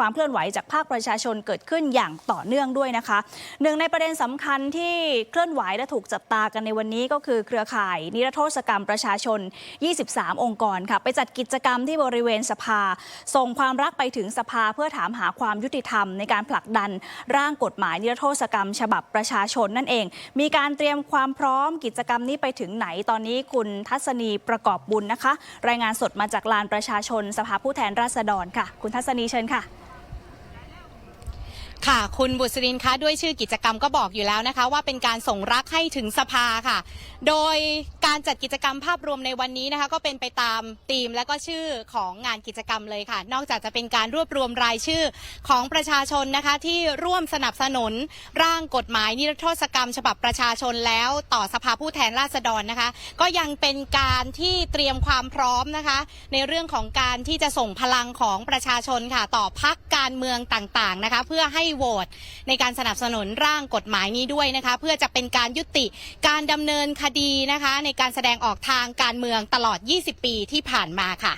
ความเคลื่อนไหวจากภาคประชาชนเกิดขึ้นอย่างต่อเนื่องด้วยนะคะ หนึ่งในประเด็นสำคัญที่เคลื่อนไหวและถูกจับตากันในวันนี้ก็คือเครือข่าย นิรโทษกรรมประชาชน 23 องค์กรค่ะไปจัดกิจกรรมที่บริเวณสภา ส่งความรักไปถึงสภาเพื่อถามหาความยุติธรรมในการผลักดันร่างกฎหมายนิรโทษกรรม ฉบับประชาชนนั่นเอง มีการเตรียมความพร้อมกิจกรรมนี้ไปถึงไหนตอนนี้คุณทัศนีประกอบบุญนะคะ รายงานสดมาจากลานประชาชน สภาผู้แทนราษฎรค่ะ คุณทัศนีเชิญค่ะ ค่ะ คุณบุษรินคะด้วยชื่อกิจกรรมก็บอกอยู่แล้วนะคะ ว่าเป็นการส่งรักให้ถึงสภาค่ะ โดยการจัดกิจกรรมภาพรวมในวันนี้นะคะ ก็เป็นไปตามธีมและก็ชื่อของงานกิจกรรมเลยค่ะ นอกจากจะเป็นการรวบรวมรายชื่อของประชาชนนะคะ ที่ร่วมสนับสนุนร่างกฎหมายนิรโทษกรรม ฉบับประชาชนแล้วต่อสภาผู้แทนราษฎรนะคะ ก็ยังเป็นการที่เตรียมความพร้อมนะคะ ในเรื่องของการที่จะส่งพลังของประชาชนค่ะ ต่อพักการเมืองต่างๆนะคะ เพื่อให้โหวตในการสนับสนุนร่างกฎหมายนี้ด้วยนะคะ เพื่อจะเป็นการยุติการดำเนินคดีนะคะ ในการแสดงออกทางการเมืองตลอด 20 ปีที่ผ่านมาค่ะ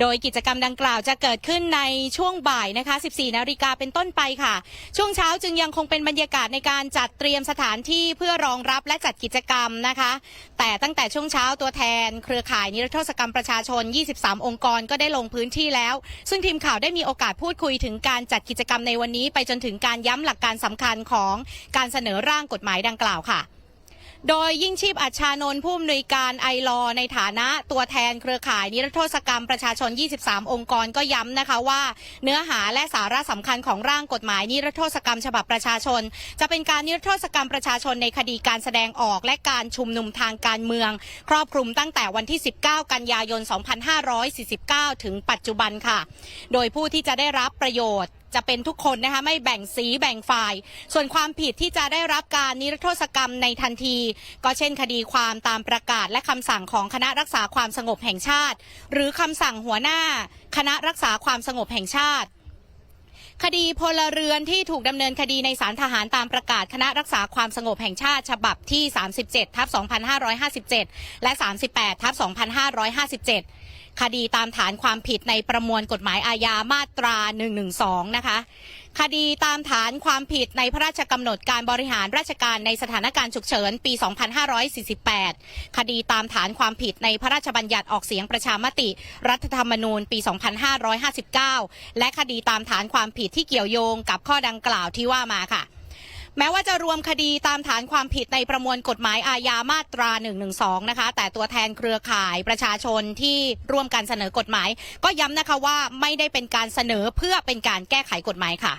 โดยกิจกรรมดังกล่าวจะเกิดขึ้นในช่วงบ่ายนะคะ 14 นาฬิกาเป็นต้นไปค่ะ ช่วงเช้าจึงยังคงเป็นบรรยากาศในการจัดเตรียมสถานที่เพื่อรองรับและจัดกิจกรรมนะคะ แต่ตั้งแต่ช่วงเช้าตัวแทน เครือข่ายนิรโทษกรรมประชาชน 23 องค์กรก็ได้ลงพื้นที่แล้ว ซึ่งทีมข่าวได้มีโอกาสพูดคุยถึงการจัดกิจกรรมในวันนี้ ไปจนถึงการย้ำหลักการสำคัญของการเสนอร่างกฎหมายดังกล่าวค่ะ โดยยิ่งชีพอัชานนท์ผู้อำนวยการไอรอในฐานะตัวแทนเครือข่ายนิรโทษกรรมประชาชน 23 องค์กรก็ย้ำนะคะว่า เนื้อหาและสาระสำคัญของร่างกฎหมายนิรโทษกรรม ฉบับประชาชน จะเป็นการนิรโทษกรรมประชาชนในคดีการแสดงออกและการชุมนุมทางการเมือง ครอบคลุมตั้งแต่วันที่ 19 กันยายน 2549 ถึงปัจจุบันค่ะ โดยผู้ที่จะได้รับประโยชน์ จะเป็นทุกคนนะคะไม่แบ่งสีแบ่งฝ่าย ส่วนความผิดที่จะได้รับการนิรโทษกรรมในทันที ก็เช่นคดีความตามประกาศและคำสั่งของคณะรักษาความสงบแห่งชาติ หรือคำสั่งหัวหน้า คณะรักษาความสงบแห่งชาติคดีพลเรือนที่ถูกดำเนินคดีในศาลทหารตามประกาศคณะรักษาความสงบแห่งชาติ ฉบับที่ 37 ทับ 2557 และ 38 ทับ 2557 คดีตามฐานความผิดในประมวลกฎหมายอาญามาตรา 112 นะคะ คดีตามฐานความผิดในพระราชกำหนดการบริหารราชการในสถานการณ์ฉุกเฉินปี 2548 คดีตามฐานความผิดในพระราชบัญญัติออกเสียงประชามติ รัฐธรรมนูญปี 2559 และคดีตามฐานความผิดที่เกี่ยวโยงกับข้อดังกล่าวที่ว่ามาค่ะ แม้ว่าจะรวมคดีตามฐานความผิดในประมวลกฎหมายอาญามาตรา 112 นะคะ แต่ตัวแทนเครือข่ายประชาชนที่ร่วมกันเสนอกฎหมาย ก็ย้ำนะคะว่าไม่ได้เป็นการเสนอเพื่อเป็นการแก้ไขกฎหมายค่ะ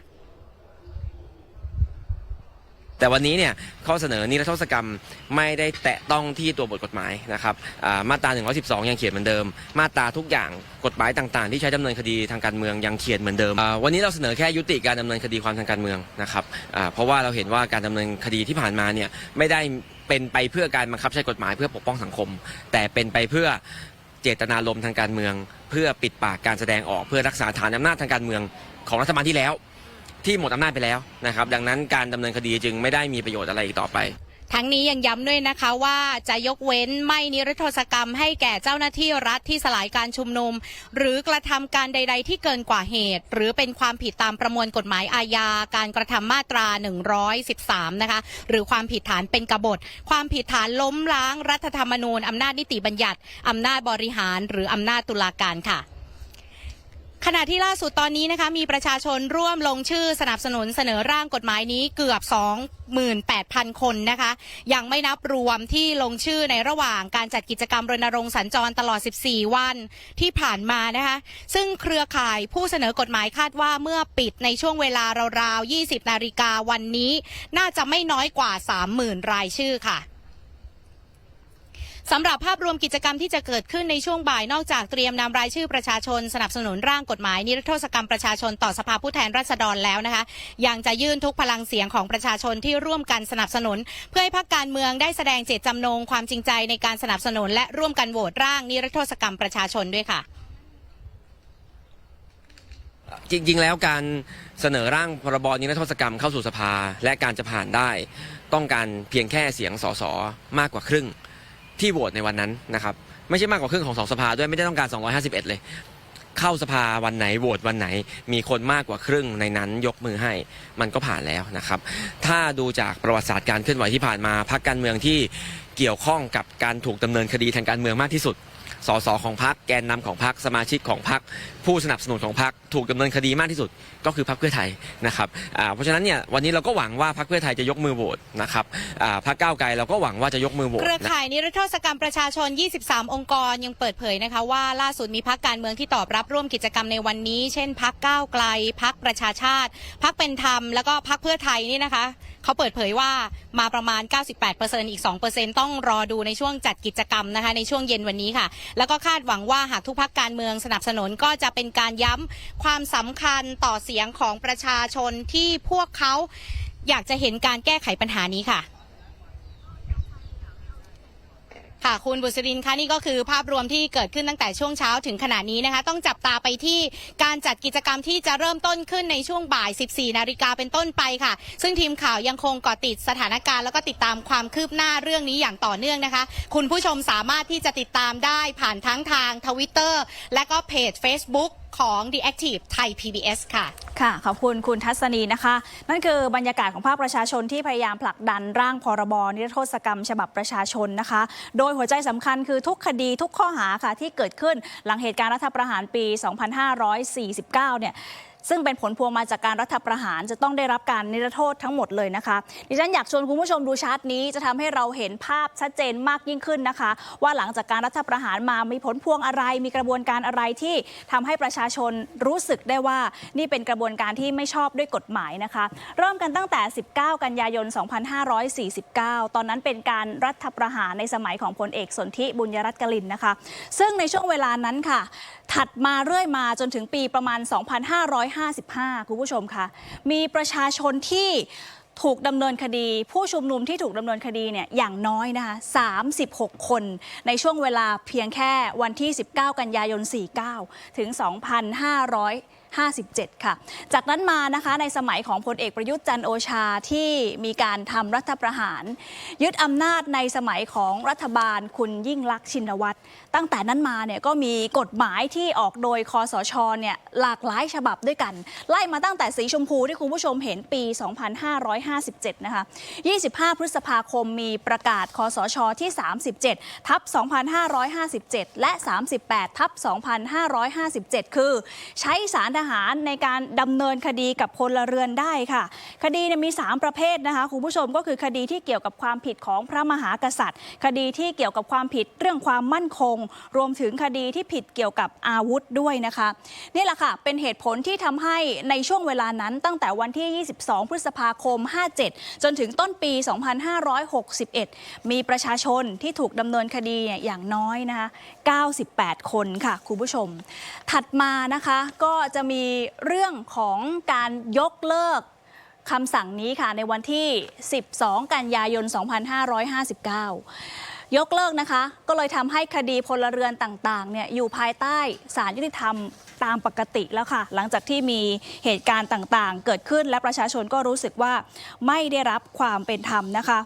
แต่วันนี้เนี่ยข้อเสนอนิรโทษกรรมไม่ได้แตะต้องที่ตัวบทกฎหมายนะครับอ่ามาตรา 112 ยังเขียนเหมือนเดิม มาตราทุกอย่างกฎหมายต่างๆ ที่ใช้ดำเนินคดีทางการเมืองยังเขียนเหมือนเดิมอ่าวันนี้เราเสนอแค่ยุติการดำเนินคดีความทางการเมืองนะครับอ่าเพราะว่าเราเห็นว่าการดำเนินคดีที่ผ่านมาเนี่ยไม่ได้เป็นไปเพื่อการบังคับใช้กฎหมายเพื่อปกป้องสังคม แต่เป็นไปเพื่อเจตนารมณ์ทางการเมือง เพื่อปิดปากการแสดงออกเพื่อรักษาฐานอำนาจทางการเมืองของรัฐบาลที่แล้ว ที่หมดอำนาจไปแล้วนะครับดังนั้นการดำเนินคดีจึงไม่ได้มีประโยชน์อะไรอีกต่อไป ทั้งนี้ยังย้ำด้วยนะคะว่าจะยกเว้นไม่นิรโทษกรรมให้แก่เจ้าหน้าที่รัฐที่สลายการชุมนุม หรือกระทำการใด ๆ ที่เกินกว่าเหตุ หรือเป็นความผิดตามประมวลกฎหมายอาญาการกระทำมาตรา 113 นะคะ หรือความผิดฐานเป็นกบฏ ความผิดฐานล้มล้างรัฐธรรมนูญอำนาจนิติบัญญัติอำนาจบริหาร หรืออำนาจตุลาการค่ะ ขณะที่ล่าสุดตอนนี้นะคะมีประชาชนร่วมลงชื่อสนับสนุนเสนอร่างกฎหมายนี้เกือบ 28,000 คนนะคะ ยังไม่นับรวมที่ลงชื่อในระหว่างการจัดกิจกรรมรณรงค์สัญจรตลอด 14 วันที่ผ่านมานะคะ ซึ่งเครือข่ายผู้เสนอกฎหมายคาดว่าเมื่อปิดในช่วงเวลาราวๆ 20 นาฬิกาวันนี้ น่าจะไม่น้อยกว่า 30,000 รายชื่อค่ะ สำหรับภาพรวมกิจกรรมที่จะเกิดขึ้นในช่วงบ่ายนอกจากเตรียมนำรายชื่อประชาชน สนับสนุนร่างกฎหมายนิรโทษกรรมประชาชนต่อสภาผู้แทนราษฎรแล้วนะคะ ยังจะยื่นทุกพลังเสียงของประชาชนที่ร่วมกันสนับสนุน เพื่อให้พรรคการเมืองได้แสดงเจตจำนงความจริงใจในการสนับสนุน และร่วมกันโหวตร่างนิรโทษกรรมประชาชนด้วยค่ะจริง ๆ แล้วการเสนอร่างพรบนิรโทษกรรมเข้าสู่สภา และการจะผ่านได้ ต้องการเพียงแค่เสียงสสมากกว่าครึ่ง ที่โหวตในวันนั้นนะครับ ไม่ใช่มากกว่าครึ่งของสองสภาด้วยไม่ได้ต้องการ 251 เลย เข้าสภาวันไหนโหวตวันไหน มีคนมากกว่าครึ่งในนั้นยกมือให้มันก็ผ่านแล้วนะครับ ถ้าดูจากประวัติศาสตร์การเคลื่อนไหวที่ผ่านมาพรรคการเมืองที่เกี่ยวข้องกับการถูกดำเนินคดีทางการเมืองมากที่สุดสสของพรรคแกนนำของพรรคสมาชิกของพรรค ผู้สนับสนุนของพรรคถูกดำเนินคดีมากที่สุดก็คือพรรคเพื่อไทยนะครับอ่าเพราะฉะนั้นเนี่ยวันนี้เราก็หวังว่าพรรคเพื่อไทยจะยกมือโหวตนะครับอ่าพรรคก้าวไกลเราก็หวังว่าจะยกมือโหวตเครือนะข่ายนิรโทษกรรมประชาชน 23 องค์กรยังเปิดเผยนะคะว่าล่าสุดมีพักการเมืองที่ตอบรับร่วมกิจกรรมในวันนี้ เช่นพักก้าวไกลพักประชาชาติพักเป็นธรรมแล้วก็พักเพื่อไทยนี่นะคะเขาเปิดเผยว่ามาประมาณ 98%อีก 2%ต้องรอดูในช่วงจัดกิจกรรมนะคะในช่วงเย็นวันนี้ค่ะ แล้วก็คาดหวังว่าหากทุกพักการเมืองสนับสนุนก็จะเป็นการย้ำความสำคัญต่อเสียงของประชาชนที่พวกเขาอยากจะเห็นการแก้ไขปัญหานี้ค่ะ ค่ะคุณบุษรินคะนี่ก็คือภาพรวมที่เกิดขึ้นตั้งแต่ช่วงเช้าถึงขณะนี้นะคะ ต้องจับตาไปที่การจัดกิจกรรมที่จะเริ่มต้นขึ้นในช่วงบ่าย 14 นาฬิกาเป็นต้นไปค่ะ ซึ่งทีมข่าวยังคงเกาะติดสถานการณ์แล้วก็ติดตามความคืบหน้าเรื่องนี้อย่างต่อเนื่องนะคะ คุณผู้ชมสามารถที่จะติดตามได้ผ่านทั้งทางทวิตเตอร์และก็เพจ Facebook ของ The Active ไทย PBS ค่ะ ค่ะ ขอบคุณคุณทัศนีนะคะ นั่นคือบรรยากาศของภาคประชาชนที่พยายามผลักดันร่างพรบนิรโทษกรรม ฉบับประชาชนนะคะ โดยหัวใจสำคัญคือทุกคดีทุกข้อหาค่ะที่เกิดขึ้นหลังเหตุการณ์รัฐประหารปี 2549 เนี่ย ซึ่งเป็นผลพวงมาจากการรัฐประหารจะต้องได้รับการนิรโทษทั้งหมดเลยนะคะ ดิฉันอยากชวนคุณผู้ชมดูชาร์ตนี้จะทำให้เราเห็นภาพชัดเจนมากยิ่งขึ้นนะคะ ว่าหลังจากการรัฐประหารมามีผลพวงอะไร มีกระบวนการอะไรที่ทำให้ประชาชนรู้สึกได้ว่านี่เป็นกระบวนการที่ไม่ชอบด้วยกฎหมายนะคะ เริ่มกันตั้งแต่ 19 กันยายน 2549 ตอนนั้นเป็นการรัฐประหารในสมัยของพลเอกสนธิบุญยรัตน์กลินนะคะ ซึ่งในช่วงเวลานั้นค่ะ ถัดมาเรื่อยมาจนถึงปีประมาณ 2505 2555 คุณผู้ชมคะมีประชาชนที่ถูกดำเนินคดี ผู้ชุมนุมที่ถูกดำเนินคดีเนี่ยอย่างน้อยนะคะ36 คน ในช่วงเวลาเพียงแค่วันที่ 19 กันยายน 49 ถึง 2,557 ค่ะ จากนั้นมานะคะในสมัยของพลเอกประยุทธ์จันโอชาที่มีการทำรัฐประหาร ยึดอำนาจในสมัยของรัฐบาลคุณยิ่งลักษณ์ชินวัตร ตั้งแต่นั้นมาเนี่ยก็มีกฎหมายที่ออกโดยคอสชเนี่ยหลากหลายฉบับด้วยกัน ไล่มาตั้งแต่สีชมพูที่คุณผู้ชมเห็นปี 2557 นะคะ 25 พฤษภาคมมีประกาศคอสชที่ 37 ทับ 2557 และ 38 ทับ 2557 คือ ใช้สารทหารในการดำเนินคดีกับพลเรือนได้ค่ะ คดีเนี่ยมี 3 ประเภทนะคะคุณผู้ชมก็คือคดีที่เกี่ยวกับความผิดของพระมหากษัตริย์ คดีที่เกี่ยวกับความผิดเรื่องความมั่นคงรวมถึงคดีที่ผิดเกี่ยวกับอาวุธด้วยนะคะ นี่แหละค่ะ เป็นเหตุผลที่ทำให้ในช่วงเวลานั้นตั้งแต่วันที่ 22 พฤษภาคม 57 จนถึงต้นปี 2561 มีประชาชนที่ถูกดำเนินคดีเนี่ยอย่างน้อยนะคะ 98 คนค่ะ คุณผู้ชม ถัดมานะคะก็จะมีเรื่องของการยกเลิกคำสั่งนี้ค่ะในวันที่ 12 กันยายน 2559 ยกเลิกนะคะ ก็เลยทำให้คดีพลเรือนต่างๆเนี่ยอยู่ภายใต้ศาลยุติธรรมตามปกติแล้วค่ะ หลังจากที่มีเหตุการณ์ต่างๆ เกิดขึ้นและประชาชนก็รู้สึกว่าไม่ได้รับความเป็นธรรมนะคะ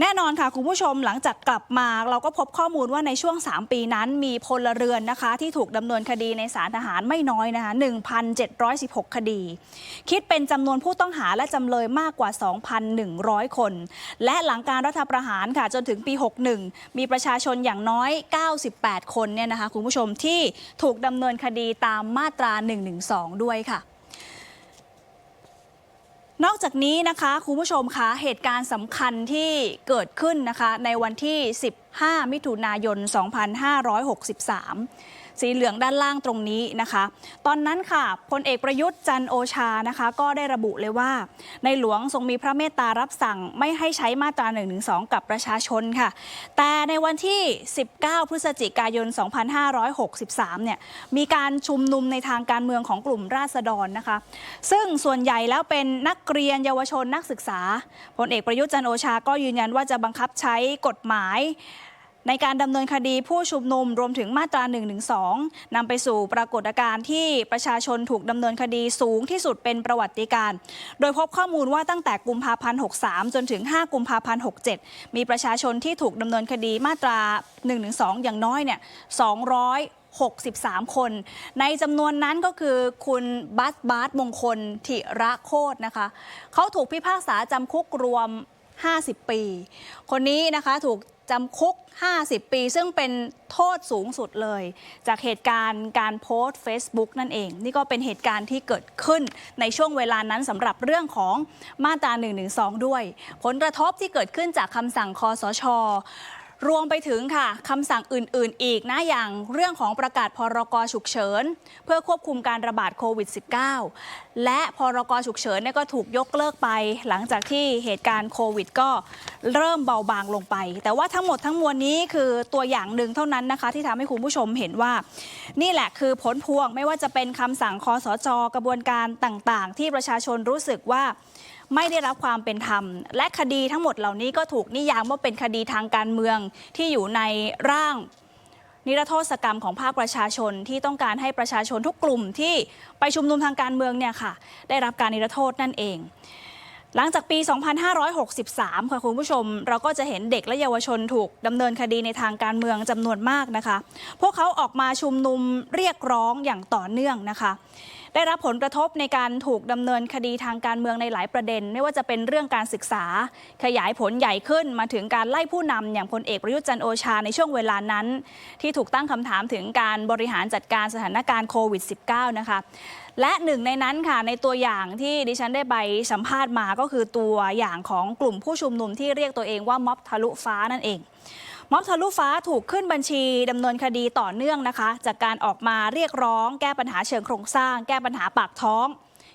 แน่นอนค่ะคุณผู้ชมหลังจากกลับมาเราก็พบข้อมูลว่าในช่วง 3 ปีนั้นมีพลเรือนนะคะ ที่ถูกดำเนินคดีในศาลทหารไม่น้อยนะคะ1,716 คดี คิดเป็นจำนวนผู้ต้องหาและจำเลยมากกว่า 2,100 คน และหลังการรัฐประหารค่ะจนถึงปี 61 มีประชาชนอย่างน้อย 98 คนเนี่ยนะคะคุณผู้ชมที่ถูกดำเนินคดีตามมาตรา 112 ด้วยค่ะ นอกจากนี้นะคะคุณผู้ชมคะเหตุการณ์สำคัญที่เกิดขึ้นนะคะในวันที่ 5 มิถุนายน 2563สีเหลืองด้านล่างตรงนี้นะคะ ตอนนั้นค่ะพลเอกประยุทธ์จันโอชานะคะ ก็ได้ระบุเลยว่า ในหลวงทรงมีพระเมตตารับสั่งไม่ให้ใช้มาตรา1นึกับประชาชนค่ะ แต่ในวันที่ 19 พฤศจิกายน 2563 เนี่ยมีการชุมนุมในทางการเมืองของกลุ่มราษฎรนะคะ ซึ่งส่วนใหญ่แล้วเป็นนักเรียนเยาวชนนักศึกษาพลเอกประยุทธ์จันโอชาก็ยืนยันว่าจะบังคับใช้กฎหมาย ในการดำเนินคดีผู้ชุมนุมรวมถึงมาตรา1นึนำไปสู่ปรากฏการณ์ที่ประชาชนถูกดำเนินคดีสูงที่สุดเป็นประวัติการ โดยพบข้อมูลว่าตั้งแต่กุมภาพันธ์63 จนถึง 5 กุมภาพันธ์67 มีประชาชนที่ถูกดำเนินคดีมาตรา1นึอย่างน้อยเนี่ย200 63 คน ในจำนวนนั้นก็คือคุณบัสบาสมงคลธิระโคตนะคะ เขาถูกพิพากษาจำคุกรวม 50 ปี คนนี้นะคะถูก จำคุก 50 ปี ซึ่งเป็นโทษสูงสุดเลย จากเหตุการณ์การโพสต์ Facebook นั่นเอง นี่ก็เป็นเหตุการณ์ที่เกิดขึ้นในช่วงเวลานั้นสำหรับเรื่องของมาตรา1นึด้วย ผลกระทบที่เกิดขึ้นจากคำสั่งคอสช รวมไปถึงค่ะคำสั่งอื่น ๆ อีกนะอย่างเรื่องของประกาศพรกฉุกเฉิน เพื่อควบคุมการระบาดโควิด -19 และพรกฉุกเฉินเนี่ยก็ถูกยกเลิกไป หลังจากที่เหตุการณ์โควิด ก็เริ่มเบาบางลงไป แต่ว่าทั้งหมดทั้งมวลนี้คือตัวอย่างหนึ่งเท่านั้นนะคะ ที่ทำให้คุณผู้ชมเห็นว่า นี่แหละคือผลพวงไม่ว่าจะเป็นคำสั่งคอสจกระบวนการต่าง ๆ ที่ประชาชนรู้สึกว่า ไม่ได้รับความเป็นธรรม และคดีทั้งหมดเหล่านี้ก็ถูกนิยามว่าเป็นคดีทางการเมืองที่อยู่ในร่างนิรโทษกรรมของภาคประชาชนที่ต้องการให้ประชาชนทุกกลุ่มที่ไปชุมนุมทางการเมืองเนี่ยค่ะ ได้รับการนิรโทษนั่นเอง หลังจากปี 2563 ค่ะคุณผู้ชม เราก็จะเห็นเด็กและเยาวชนถูกดำเนินคดีในทางการเมืองจำนวนมากนะคะ พวกเขาออกมาชุมนุมเรียกร้องอย่างต่อเนื่องนะคะ ได้รับผลกระทบในการถูกดำเนินคดีทางการเมืองในหลายประเด็น ไม่ว่าจะเป็นเรื่องการศึกษา ขยายผลใหญ่ขึ้นมาถึงการไล่ผู้นำอย่างพลเอกประยุทธ์จันโอชาในช่วงเวลานั้น ที่ถูกตั้งคำถามถึงการบริหารจัดการสถานการณ์โควิด -19 นะคะและหนึ่งในนั้นค่ะในตัวอย่างที่ดิฉันได้ไปสัมภาษณ์มาก็คือตัวอย่างของกลุ่มผู้ชุมนุมที่เรียกตัวเองว่าม็อบทะลุฟ้านั่นเอง ม็อบทะลุฟ้าถูกขึ้นบัญชีดำเนินคดีต่อเนื่องนะคะ จากการออกมาเรียกร้อง แก้ปัญหาเชิงโครงสร้าง แก้ปัญหาปากท้อง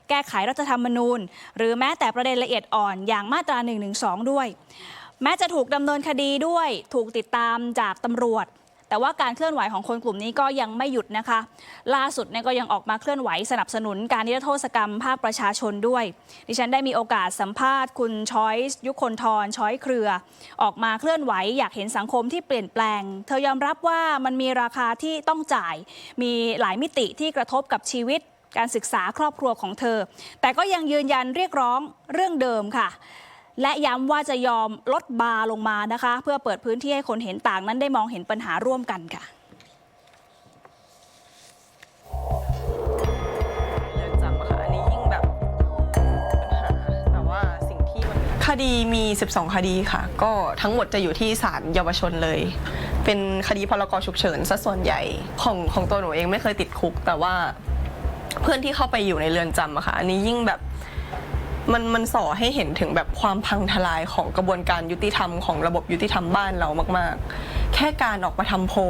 แก้ไขรัฐธรรมนูญ หรือแม้แต่ประเด็นละเอียดอ่อนอย่างมาตรา1นึด้วย แม้จะถูกดำเนินคดีด้วย ถูกติดตามจากตำรวจ แต่ว่าการเคลื่อนไหวของคนกลุ่มนี้ก็ยังไม่หยุดนะคะ ล่าสุดเนี่ยก็ยังออกมาเคลื่อนไหวสนับสนุนการนิรโทษกรรมภาคประชาชนด้วย ดิฉันได้มีโอกาสสัมภาษณ์คุณช้อยส์ยุคนทรช้อยเครือ ออกมาเคลื่อนไหวอยากเห็นสังคมที่เปลี่ยนแปลง เธอยอมรับว่ามันมีราคาที่ต้องจ่าย มีหลายมิติที่กระทบกับชีวิตการศึกษาครอบครัวของเธอ แต่ก็ยังยืนยันเรียกร้องเรื่องเดิมค่ะ และย้ำว่าจะยอมลดบาร์ลงมานะคะ เพื่อเปิดพื้นที่ให้คนเห็นต่างนั้นได้มองเห็นปัญหาร่วมกันค่ะเรือนจำอะค่ะอันนี้ยิ่งแบบปัญหาแต่ว่าสิ่งที่มันคดีมี 12 คดีค่ะ ก็ทั้งหมดจะอยู่ที่ศาลเยาวชนเลย เป็นคดีพรกฉุกเฉินซะส่วนใหญ่ของของตัวหนูเองไม่เคยติดคุก แต่ว่าเพื่อนที่เข้าไปอยู่ในเรือนจำอะค่ะ อันนี้ยิ่งแบบ มันมันส่อให้เห็นถึงแบบความพังทลายของกระบวนการยุติธรรมของระบบยุติธรรมบ้านเรามาก ๆ แค่การออกมาทำโพล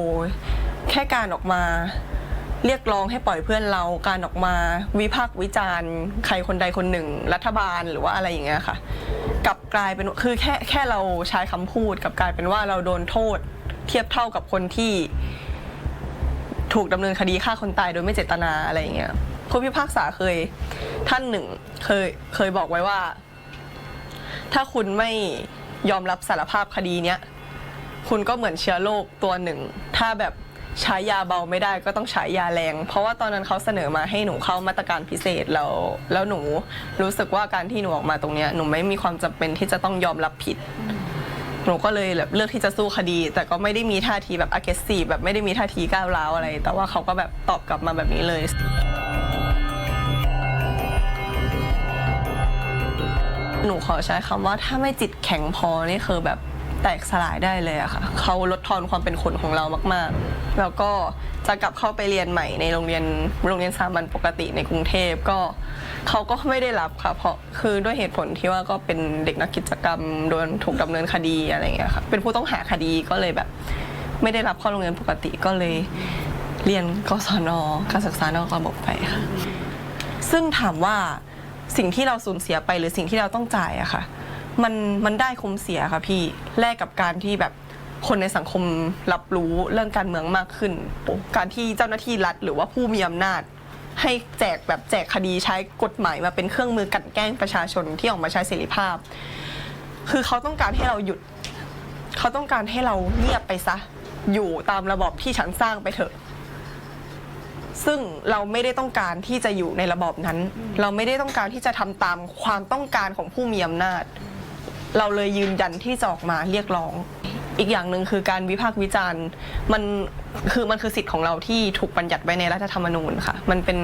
แค่การออกมาเรียกร้องให้ปล่อยเพื่อนเราการออกมาวิพากษ์วิจารณ์ใครคนใดคนหนึ่ง รัฐบาลหรือว่าอะไรอย่างเงี้ยค่ะกลับกลายเป็นคือแค่แค่เราใช้คำพูดกับกลายเป็นว่าเราโดนโทษ เทียบเท่ากับคนที่ ถูกดำเนินคดีฆ่าคนตายโดยไม่เจตนาอะไรอย่างเงี้ย ผู้พิพากษาเคย ท่านหนึ่งเคยเคยบอกไว้ว่า ถ้าคุณไม่ยอมรับสารภาพคดีเนี้ยคุณก็เหมือนเชื้อโรคตัวหนึ่ง ถ้าแบบใช้ยาเบาไม่ได้ก็ต้องใช้ยาแรง เพราะว่าตอนนั้นเขาเสนอมาให้หนูเข้ามาตรการพิเศษแล้วแล้วหนูรู้สึกว่าการที่หนูออกมาตรงเนี้ยหนูไม่มีความจำเป็นที่จะต้องยอมรับผิด หนูก็เลยแบบเลือกที่จะสู้คดี แต่ก็ไม่ได้มีท่าทีแบบ aggressive แบบไม่ได้มีท่าทีก้าวร้าวอะไร แต่ว่าเขาก็แบบตอบกลับมาแบบนี้เลย หนูขอใช้คำว่าถ้าไม่จิตแข็งพอนี่คือแบบแตกสลายได้เลยอะค่ะเขาลดทอนความเป็นคนของเรามาก ๆ แล้วก็จะกลับเข้าไปเรียนใหม่ในโรงเรียนโรงเรียนสามัญปกติในกรุงเทพก็เขาก็ไม่ได้รับค่ะเพราะคือด้วยเหตุผลที่ว่าก็เป็นเด็กนักกิจกรรมโดนถูกดำเนินคดีอะไรอย่างเงี้ยค่ะเป็นผู้ต้องหาคดีก็เลยแบบ ไม่ได้รับเข้าโรงเรียนปกติก็เลยเรียนกศนการศึกษานอกระบบไปค่ะซึ่งถามว่า สิ่งที่เราสูญเสียไปหรือสิ่งที่เราต้องจ่ายอะค่ะ มันมันได้คุ้มเสียค่ะพี่แลกกับการที่แบบคนในสังคมรับรู้เรื่องการเมืองมากขึ้น การที่เจ้าหน้าที่รัฐ หรือว่าผู้มีอำนาจ ให้แจกแบบแจกคดีใช้กฎหมายมาเป็นเครื่องมือกันแกล้งประชาชนที่ออกมาใช้เสรีภาพ คือเขาต้องการให้เราหยุด เขาต้องการให้เราเงียบไปซะ อยู่ตามระบอบที่ฉันสร้างไปเถอะ ซึ่งเราไม่ได้ต้องการที่จะอยู่ในระบอบนั้น เราไม่ได้ต้องการที่จะทำตามความต้องการของผู้มีอำนาจ เราเลยยืนยันที่จะออกมาเรียกร้อง อีกอย่างหนึ่งคือการวิพากษ์วิจารณ์มันคือมันคือสิทธิ์ของเราที่ถูกบัญญัติไว้ในรัฐธรรมนูญค่ะ มันเป็น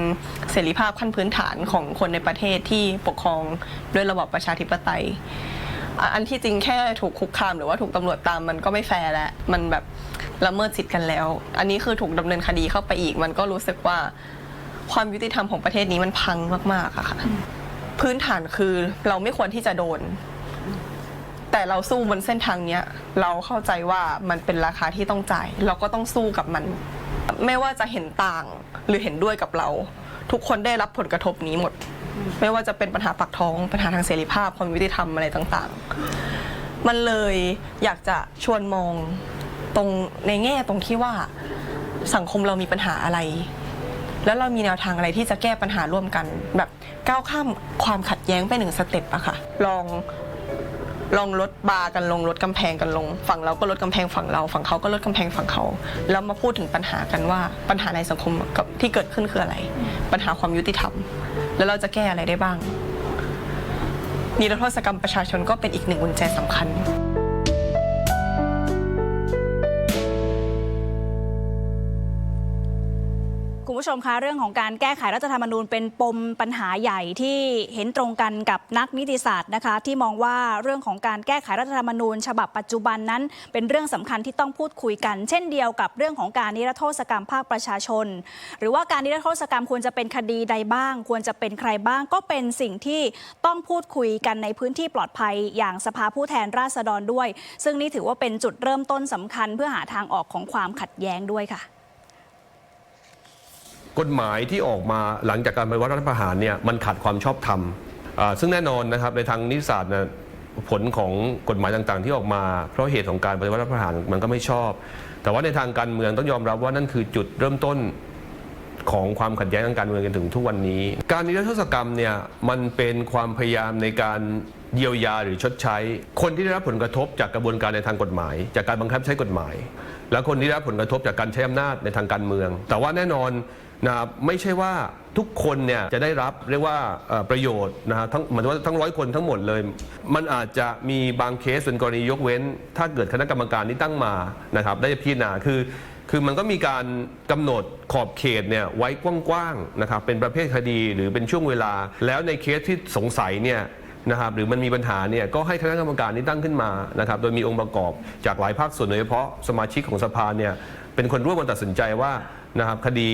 เสรีภาพขั้นพื้นฐานของคนในประเทศที่ปกครองด้วยระบอบประชาธิปไตย อันที่จริงแค่ถูกคุกคามหรือว่าถูกตำรวจตามมันก็ไม่แฟร์แล้ว มันแบบละเมิดสิทธิ์กันแล้ว อันนี้คือถูกดำเนินคดีเข้าไปอีก มันก็รู้สึกว่าความยุติธรรมของประเทศนี้มันพังมากๆอะค่ะ พื้นฐานคือเราไม่ควรที่จะโดน แต่เราสู้บนเส้นทางเนี้ย เราเข้าใจว่ามันเป็นราคาที่ต้องจ่าย เราก็ต้องสู้กับมัน ไม่ว่าจะเห็นต่างหรือเห็นด้วยกับเรา ทุกคนได้รับผลกระทบนี้หมด ไม่ว่าจะเป็นปัญหาปากท้อง ปัญหาทางเสรีภาพความยุติธรรมอะไรต่างๆ มันเลยอยากจะชวนมองตรงในแง่ตรงที่ว่าสังคมเรามีปัญหาอะไร แล้วเรามีแนวทางอะไรที่จะแก้ปัญหาร่วมกัน แบบก้าวข้ามความขัดแย้งไปหนึ่งสเต็ปอะค่ะ ลอง ลองลดบาร์กันลงลดกำแพงกันลง ฝั่งเราก็ลดกำแพงฝั่งเรา ฝั่งเขาก็ลดกำแพงฝั่งเขา แล้วมาพูดถึงปัญหากันว่าปัญหาในสังคมกับที่เกิดขึ้นคืออะไร ปัญหาความยุติธรรม แล้วเราจะแก้อะไรได้บ้างนิรโทษกรรมประชาชนก็เป็นอีกหนึ่งกุญแจสำคัญ ผู้ชมคะเรื่องของการแก้ไขรัฐธรรมนูญเป็นปมปัญหาใหญ่ที่เห็นตรงกันกับนักนิติศาสตร์นะคะ ที่มองว่าเรื่องของการแก้ไขรัฐธรรมนูญ ฉบับปัจจุบันนั้น เป็นเรื่องสำคัญที่ต้องพูดคุยกัน เช่นเดียวกับเรื่องของการนิรโทษกรรมภาคประชาชน หรือว่าการนิรโทษกรรมควรจะเป็นคดีใดบ้าง ควรจะเป็นใครบ้างก็เป็นสิ่งที่ต้องพูดคุยกันในพื้นที่ปลอดภัย อย่างสภาผู้แทนราษฎรด้วย ซึ่งนี่ถือว่าเป็นจุดเริ่มต้นสำคัญเพื่อหาทางออกของความขัดแย้งด้วยค่ะ กฎหมายที่ออกมาหลังจากการปฏิวัติรัฐประหารเนี่ยมันขัดความชอบธรรมซึ่งแน่นอนนะครับในทางนิติศาสตร์นะผลของกฎหมายต่างๆ ที่ออกมา เพราะเหตุของการปฏิวัติรัฐประหารมันก็ไม่ชอบ แต่ว่าในทางการเมืองต้องยอมรับว่านั่นคือจุดเริ่มต้นของความขัดแย้งทางการเมืองจนถึงทุกวันนี้ การนิรโทษกรรมเนี่ยมันเป็นความพยายามในการเยียวยาหรือชดใช้ คนที่ได้รับผลกระทบจากกระบวนการในทางกฎหมาย จากการบังคับใช้กฎหมาย และคนที่ได้รับผลกระทบจากการใช้อำนาจในทางการเมือง แต่ว่าแน่นอน นะครับไม่ใช่ว่าทุกคนเนี่ยจะได้รับเรียกว่าประโยชน์นะฮะทั้งหมายถึงว่าทั้งร้อยคนทั้งหมดเลย มันอาจจะมีบางเคสเป็นกรณียกเว้น ถ้าเกิดคณะกรรมการที่ตั้งมานะครับได้พิจารณาคือคือมันก็มีการกำหนดขอบเขตเนี่ยไว้กว้างๆนะครับเป็นประเภทคดีหรือเป็นช่วงเวลา แล้วในเคสที่สงสัยเนี่ยนะครับหรือมันมีปัญหาเนี่ยก็ให้คณะกรรมการที่ตั้งขึ้นมานะครับโดยมีองค์ประกอบจากหลายภาคส่วนโดยเฉพาะสมาชิกของสภาเนี่ยเป็นคนร่วมกันตัดสินใจว่า นะครับคดี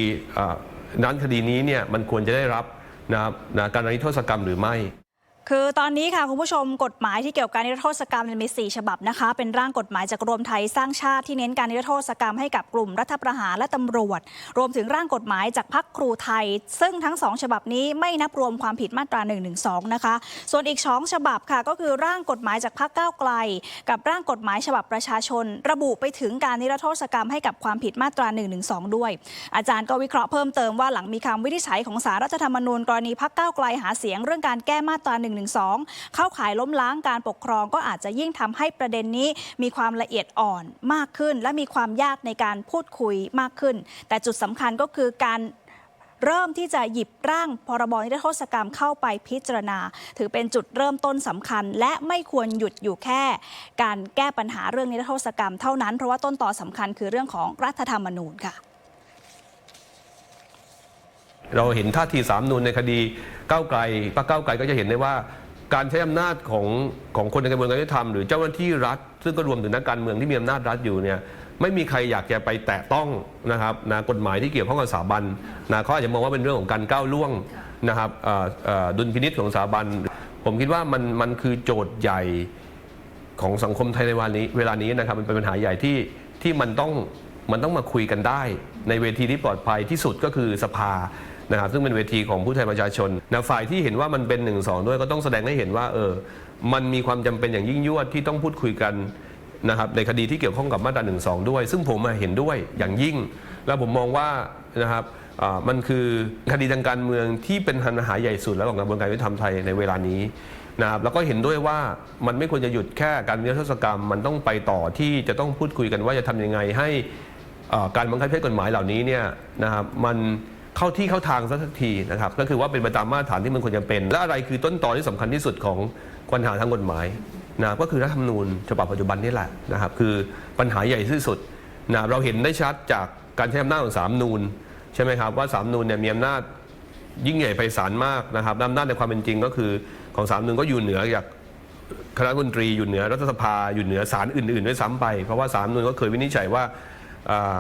นั้นคดีนี้เนี่ยมันควรจะได้รับนะครับนะการนิรโทษกรรมหรือไม่ คือตอนนี้ค่ะคุณผู้ชมกฎหมายที่เกี่ยวกับการนิรโทษกรรมมี 4 ฉบับนะคะ เป็นร่างกฎหมายจากรวมไทยสร้างชาติที่เน้นการนิรโทษกรรมให้กับกลุ่มรัฐประหารและตำรวจ รวมถึงร่างกฎหมายจากพักครูไทย ซึ่งทั้ง 2 ฉบับนี้ไม่นับรวมความผิดมาตรา1 1 2นะคะ ส่วนอีก 2 ฉบับค่ะก็คือร่างกฎหมายจากพักก้าวไกล กับร่างกฎหมายฉบับประชาชน ระบุไปถึงการนิรโทษกรรมให้กับความผิดมาตรา1 1 2ด้วย อาจารย์ก็วิเคราะห์เพิ่มเติมว่าหลังมีคำวินิจฉัยของสารรัฐธรรมนูญกรณีพักก้าวไกลหาเสียงเรื่องการแก้มาตรา1 1 2 เข้าข่ายล้มล้างการปกครองก็อาจจะยิ่งทำให้ประเด็นนี้มีความละเอียดอ่อนมากขึ้น และมีความยากในการพูดคุยมากขึ้น แต่จุดสำคัญก็คือการเริ่มที่จะหยิบร่างพรบนิรโทษกรรมเข้าไปพิจารณา ถือเป็นจุดเริ่มต้นสำคัญ และไม่ควรหยุดอยู่แค่ การแก้ปัญหาเรื่องนิรโทษกรรมเท่านั้น เพราะว่าต้นต่อสำคัญคือเรื่องของรัฐธรรมนูญค่ะ เราเห็นท่าทีสามนูนในคดีก้าวไกลพรรคก้าวไกลก็จะเห็นได้ว่า การใช้อำนาจของของคนในกระบวนการยุติธรรมหรือเจ้าหน้าที่รัฐ ซึ่งก็รวมถึงนักการเมืองที่มีอำนาจรัฐอยู่เนี่ยไม่มีใครอยากจะไปแตะต้องนะครับนะกฎหมายที่เกี่ยวข้องกับสถาบันนะเขาอาจจะมองว่าเป็นเรื่องของการก้าวล่วงนะครับดุลพินิษของสถาบัน ผมคิดว่ามันมันคือโจทย์ใหญ่ของสังคมไทยในวันนี้ เวลานี้นะครับมันเป็นปัญหาใหญ่ที่ที่มันต้องมันต้องมาคุยกันได้ ในเวทีที่ปลอดภัยที่สุดก็คือสภา นะครับซึ่งเป็นเวทีของผู้แทนประชาชนนะฝ่ายที่เห็นว่ามันเป็นหนึ่งสองด้วยก็ต้องแสดงให้เห็นว่าเออมันมีความจำเป็นอย่างยิ่งยวดที่ต้องพูดคุยกันนะครับในคดีที่เกี่ยวข้องกับมาตราหนึ่งสองด้วย ซึ่งผมเห็นด้วยอย่างยิ่ง แล้วผมมองว่านะครับอ่ามันคือคดีทางการเมืองที่เป็นปัญหาใหญ่สุดแล้วของกระบวนการยุติธรรมไทยในเวลานี้นะครับแล้วก็เห็นด้วยว่ามันไม่ควรจะหยุดแค่การนิรโทษกรรม มันต้องไปต่อที่จะต้องพูดคุยกันว่าจะทำยังไงให้อ่อการบังคับใช้กฎหมายเหล่านี้เนี่ยนะครับมัน เข้าที่เข้าทางสักทีนะครับก็คือว่าเป็นไปตามมาตรฐานที่มันควรจะเป็น และอะไรคือต้นตอที่สำคัญที่สุดของปัญหาทางกฎหมายนะก็คือรัฐธรรมนูญฉบับปัจจุบันนี่แหละนะครับคือปัญหาใหญ่ที่สุดนะเราเห็นได้ชัดจากการใช้อำนาจของสามนูนใช่ไหมครับว่าสามนูนเนี่ยมีอำนาจยิ่งใหญ่ไพศาลมากนะครับอำนาจในความเป็นจริงก็คือของสามนึ่งก็อยู่เหนือจากคณะรัฐมนตรีอยู่เหนือรัฐสภาอยู่เหนือศาลอื่นๆด้วยซ้ำไป เพราะว่าสามนึ่งก็เคยวินิจฉัยว่าอ่า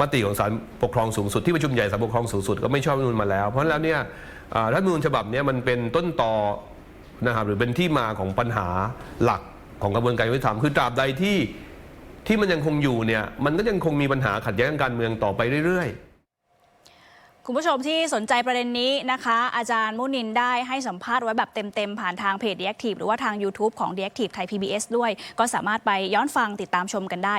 มติของศาลปกครองสูงสุดที่ประชุมใหญ่ศาลปกครองสูงสุดก็ไม่ชอบรัฐธรรมนูญมาแล้ว เพราะแล้วเนี่ยอ่ารัฐธรรมนูญฉบับเนี้มันเป็นต้นตอนะครับหรือเป็นที่มาของปัญหาหลักของกระบวนการยุติธรรมคือตราบใดที่ที่มันยังคงอยู่เนี่ยมันก็ยังคงมีปัญหาขัดแย้งทางการเมืองต่อไปเรื่อย ๆ คุณผู้ชมที่สนใจประเด็นนี้นะคะ อาจารย์มุนินได้ให้สัมภาษณ์ไว้แบบเต็ม ๆ ผ่านทางเพจ d ดี a c t i v e หรือว่าทาง YouTube ของ d ดี a c t i v e ไทย PBS ด้วย ก็สามารถไปย้อนฟังติดตามชมกันได้